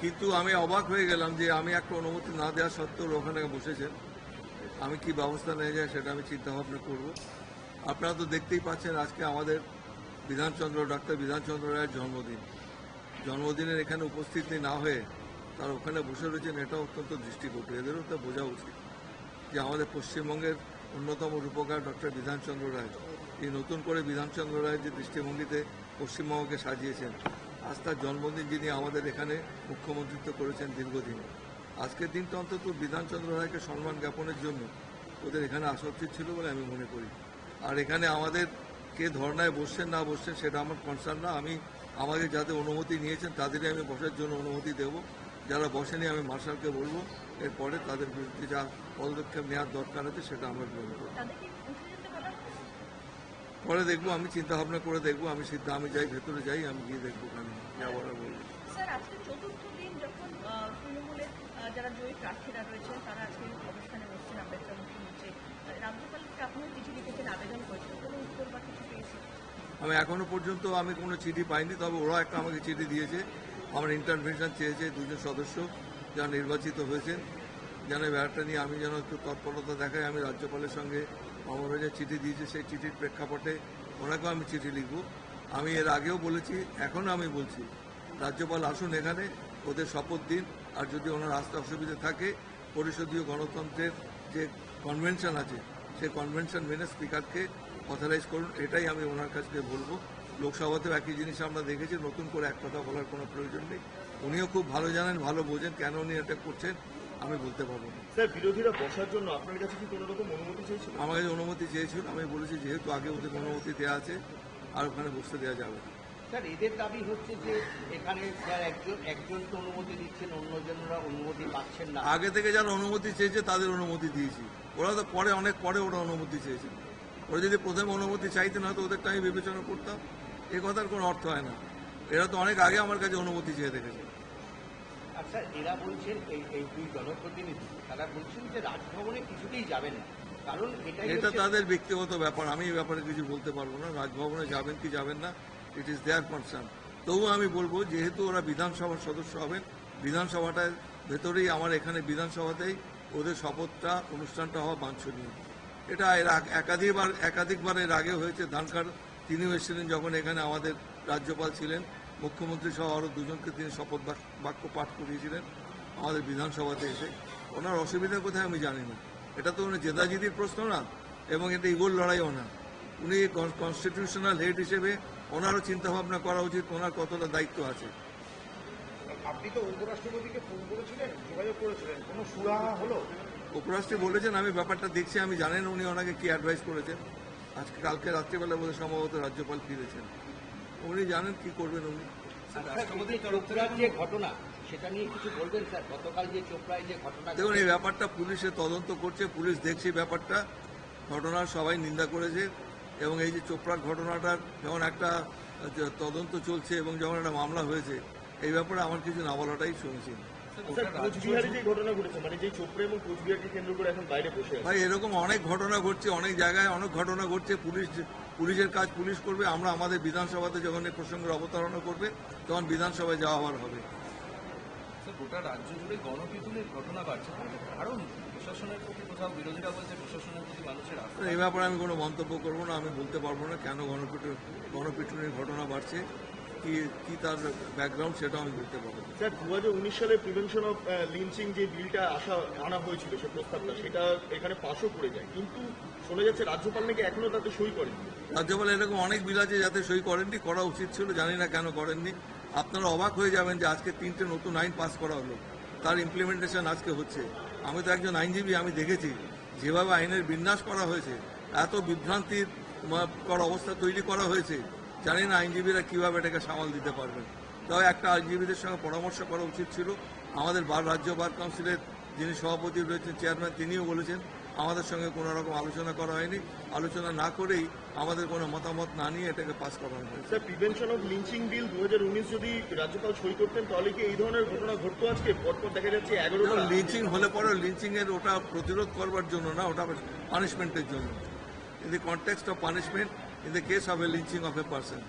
কিন্তু আমি অবাক হয়ে গেলাম যে আমি একটা অনুমতি না দেওয়া সত্ত্বেও ওখানে বসেছেন। আমি কি ব্যবস্থা নিয়ে যাই সেটা আমি চিন্তা ভাবনা করব। আপনারা তো দেখতেই পাচ্ছেন আজকে আমাদের বিধানচন্দ্র, ডাক্তার বিধানচন্দ্র রায়ের জন্মদিন। জন্মদিনের এখানে উপস্থিতি না হয়ে তার ওখানে বসে রয়েছেন এটা অত্যন্ত দৃষ্টিকটু। এদেরও তো বোঝা উচিত যে আমাদের পশ্চিমবঙ্গের অন্যতম রূপকার ডক্টর বিধানচন্দ্র রায়। এই নতুন করে বিধানচন্দ্র রায় যে দৃষ্টিভঙ্গিতে পশ্চিমবঙ্গকে সাজিয়েছেন আজ তার জন্মদিন যিনি আমাদের এখানে মুখ্যমন্ত্রিত্ব করেছেন দীর্ঘদিন। আজকের দিনটা অন্তত বিধানচন্দ্র রায়কে সম্মান জ্ঞাপনের জন্য ওদের এখানে আসা উচিত ছিল বলে আমি মনে করি। আর এখানে আমাদের কে ধর্নায় বসছেন, না বসছেন সেটা আমার কনসার্ন না। আমি আমাকে যাদের অনুমতি নিয়েছেন তাদেরই আমি বসার জন্য অনুমতি দেব। যারা বসেনি আমি মার্শালকে বলব, এরপরে তাদের বিরুদ্ধে যা পদক্ষেপ নেওয়ার দরকার আছে সেটা আমরা গ্রহণ তাদেরকে উঠে যেতে বলা হয়েছে? পরে দেখব আমি চিন্তা ভাবনা করে দেখব আমি সিদ্ধা আমি যাই ভেতরে যাই আমি গিয়ে দেখব ওখানে যা বলব। স্যার আজকে চতুর্থ দিন যখন আহ, তৃণমূলের আহ, যারা জয়ী প্রার্থীরা রয়েছেন তারা আজকে অবস্থানে বসছেন আম্বেদকর মুখে নিচে। রাজ্যপালকে আপনিও চিঠি লিখেছেন আবেদন করেছেন? কোনো উত্তর বা কিছু পেয়েছেন? আমি এখনও পর্যন্ত আমি কোনো চিঠি পাইনি তবে ওরা একটা আমাকে চিঠি দিয়েছে। আমার ইন্টারভেনশন চেয়েছে দুজন সদস্য যারা নির্বাচিত হয়েছেন। যেন ব্যাপারটা নিয়ে আমি যেন একটু তৎপরতা দেখাই আমি রাজ্যপালের সঙ্গে আমার যে চিঠি দিয়েছে, সেই চিঠির প্রেক্ষাপটে ওনাকেও আমি চিঠি লিখব। আমি এর আগেও বলেছি, এখনও আমি বলছি, রাজ্যপাল আসুন এখানে, ওদের শপথ দিন, আর যদি ওনার আসতে অসুবিধা থাকে, পরিষদীয় গণতন্ত্রের যে কনভেনশন আছে, সেই কনভেনশন মেনে স্পিকারকে অথরাইজ করুন, এটাই আমি ওনার কাছ থেকে বলব। লোকসভাতেও একই জিনিস আমরা দেখেছি, নতুন করে এক কথা বলার কোনো প্রয়োজন নেই। উনিও খুব ভালো জানেন, ভালো বোঝেন, কেন উনি এটা করছেন, আমি বলতে পারব না। স্যার, বিরোধীরা বসার জন্য আপনার কাছে কি কোনো রকম অনুমতি চেয়েছিল আমার কাছে অনুমতি চেয়েছিল আমি বলেছি যেহেতু আগে ওদের অনুমতি দেওয়া আছে আর ওখানে বসতে দেওয়া যাবে। স্যার এদের দাবি হচ্ছে যে এখানে স্যার একজন একজনকে অনুমতি দিচ্ছেন অন্যজনরা অনুমতি পাচ্ছেন না। আগে থেকে যারা অনুমতি চেয়েছে তাদের অনুমতি দিয়েছি। ওরা তো পরে অনেক পরে ওরা অনুমতি চেয়েছে। ওরা যদি প্রথমে অনুমতি চাইতেন হয়তো ওদেরটা আমি বিবেচনা করতাম। এ কথার কোনো অর্থ হয় না। এরা তো অনেক আগে আমার কাছে অনুমতি চেয়ে দেখেছে। স্যার এরা বলছেন এই এই দুই জনপ্রতিনিধি তারা বলছেন যে রাজভবনে কিছুতেই যাবেন না। এটা তাদের ব্যক্তিগত ব্যাপার আমি এই ব্যাপারে কিছু বলতে পারব না। রাজভবনে যাবেন কি যাবেন না ইট ইজ দেয়ার কনসার্ন তবুও আমি বলব যেহেতু ওরা বিধানসভার সদস্য হবেন বিধানসভাটার ভেতরেই আমার এখানে বিধানসভাতেই ওদের শপথটা অনুষ্ঠানটা হওয়া বাঞ্ছনীয়। এটা এর একাধিকবার একাধিকবার এর আগে হয়েছে। ধানকার তিনিও এসেছিলেন যখন এখানে আমাদের রাজ্যপাল ছিলেন। মুখ্যমন্ত্রী সহ আরও দুজনকে তিনি শপথ বাক্য পাঠ করিয়েছিলেন আমাদের বিধানসভাতে এসে। ওনার অসুবিধা কোথায় আমি জানি না। এটা তো উনি জেদাজিদির প্রশ্ন না এবং এটা ইগোর লড়াইও না। উনি কনস্টিটিউশনাল হেড হিসেবে ওনারও চিন্তা ভাবনা করা উচিত ওনার কতটা দায়িত্ব আছে। আপনি তো উপরাষ্ট্রপতিকে ফোন করেছিলেন যোগাযোগ করেছিলেন কোনো সুরাহা হলো? উপরাষ্ট্রপতি বলেছেন আমি ব্যাপারটা দেখছি আমি জানেন উনি ওনাকে কি অ্যাডভাইস করেছেন। আজকে কালকে রাত্রিবেলা বলে সম্ভবত রাজ্যপাল ফিরেছেন। উনি জানেন কি করবেন উনি। স্যার, এই চোপড়ার যে ঘটনা সেটা নিয়ে কিছু বলবেন স্যার? গতকাল যে চোপড়ায় যে ঘটনা দেখুন এই ব্যাপারটা পুলিশে তদন্ত করছে পুলিশ দেখছে ব্যাপারটা। ঘটনার সবাই নিন্দা করেছে এবং এই যে চোপড়ার ঘটনাটার যেমন একটা তদন্ত চলছে এবং যেমন একটা মামলা হয়েছে এই ব্যাপারে আমার কিছু না বলাটাই শুনেছি। স্যার কোচবিহারে যে ঘটনা ঘটেছে মানে যে চোপড়া এবং কোচবিহারকে কেন্দ্র করে এখন বাইরে বসে আছে। ভাই এরকম অনেক ঘটনা ঘটছে অনেক জায়গায় অনেক ঘটনা ঘটছে। পুলিশ পুলিশের কাজ পুলিশ করবে আমরা আমাদের বিধানসভাতে যখন এই প্রসঙ্গের অবতারণা করবে তখন বিধানসভায় যাওয়া আবার হবে। গোটা রাজ্য জুড়ে গণপিটুনির ঘটনা বাড়ছে। কারণ প্রশাসনের প্রতি কোথাও বিরোধীরা বলছে প্রশাসনের প্রতি মানুষের এই ব্যাপারে আমি কোনো মন্তব্য করব না আমি বলতে পারব না কেন গণপিটু গণপিটুনির ঘটনা বাড়ছে। কি কি তার ব্যাকগ্রাউন্ড সেটাও আমি বলতে পারব। স্যার দু হাজার উনিশ সালে প্রিভেনশন অফ লিঞ্চিং যে বিলটা আসা আনা হয়েছিল সে প্রস্তাবটা সেটা এখানে পাশও করে যায়। কিন্তু শোনা যাচ্ছে রাজ্যপাল নাকি এখনও তাতে সই করেনি রাজ্যপাল এরকম অনেক বিল আছে যাতে সই করেননি করা উচিত ছিল জানি না কেন করেননি। আপনারা অবাক হয়ে যাবেন যে আজকে তিনটে নতুন আইন পাস করা হলো। তার ইমপ্লিমেন্টেশন আজকে হচ্ছে। আমি তো একজন আইনজীবী আমি দেখেছি। যেভাবে আইনের বিন্যাস করা হয়েছে এত বিভ্রান্তির কর অবস্থা তৈরি করা হয়েছে। জানি না আইনজীবীরা কীভাবে এটাকে সামাল দিতে পারবেন। তবে একটা আইনজীবীদের সঙ্গে পরামর্শ করা উচিত ছিল। আমাদের বার রাজ্য বার কাউন্সিলের যিনি সভাপতি রয়েছেন চেয়ারম্যান তিনিও বলেছেন আমাদের সঙ্গে কোনো রকম আলোচনা করা হয়নি। আলোচনা না করেই আমাদের কোনো মতামত না নিয়ে এটাকে পাস করানো হয়েছে। Sir prevention of lynching bill দু হাজার উনিশ যদি রাজ্যপাল সই করতেন তাহলে কি এই ধরনের ঘটনা ঘটতো আজকে? পরপর দেখা যাচ্ছে এগারোটা। লিঞ্চিং হলে পরে লিঞ্চিং এর ওটা প্রতিরোধ করবার জন্য না ওটা পানিশমেন্টের জন্য। In the context of punishment in the case of a lynching of a person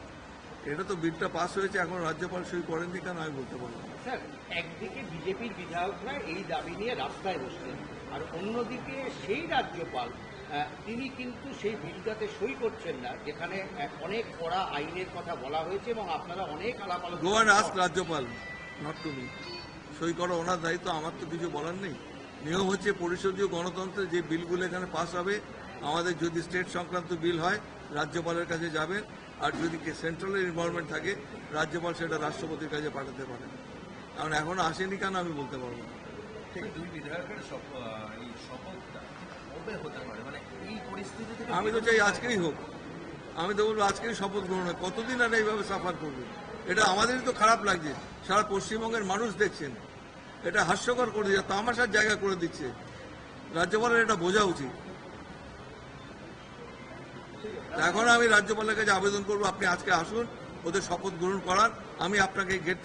এটা তো বিলটা পাস হয়েছে এখন রাজ্যপাল সই করেননি কেন আমি বলতে পারব। স্যার একদিকে বিজেপির বিধায়করা এই দাবি নিয়ে রাস্তায় বসলেন আর অন্যদিকে সেই রাজ্যপাল তিনি কিন্তু সেই বিলটাতে সই করছেন না যেখানে অনেক কড়া আইনের কথা বলা হয়েছে এবং আপনারা অনেক আলাপ গো অ্যান্ড আস্ক রাজ্যপাল নট টু মি সই করো ওনার দায়িত্ব আমার তো কিছু বলার নেই। নিয়ম হচ্ছে পরিষদীয় গণতন্ত্রের যে বিলগুলো এখানে পাস হবে আমাদের যদি স্টেট সংক্রান্ত বিল হয় রাজ্যপালের কাছে যাবে আর যদি সেন্ট্রালের ইনভলভমেন্ট থাকে রাজ্যপাল সেটা রাষ্ট্রপতির কাছে পাঠাতে পারেন। কারণ এখনও আসেনি কেন আমি বলতে পারব না। পারে? মানে আমি তো চাই আজকেই হোক। আমি তো বলব আজকেই শপথ গ্রহণ হয় কতদিন আর এইভাবে সাফার করবে? এটা আমাদেরই তো খারাপ লাগছে। সারা পশ্চিমবঙ্গের মানুষ দেখছেন। এটা হাস্যকর করে দিচ্ছে। তামাশার জায়গা করে দিচ্ছে। রাজ্যপালের এটা বোঝা উচিত। এখন আমি রাজ্যপালের কাছে আবেদন করব, আপনি আজকে আসুন, ওদের শপথ গ্রহণ করার। আমি আপনাকে গেট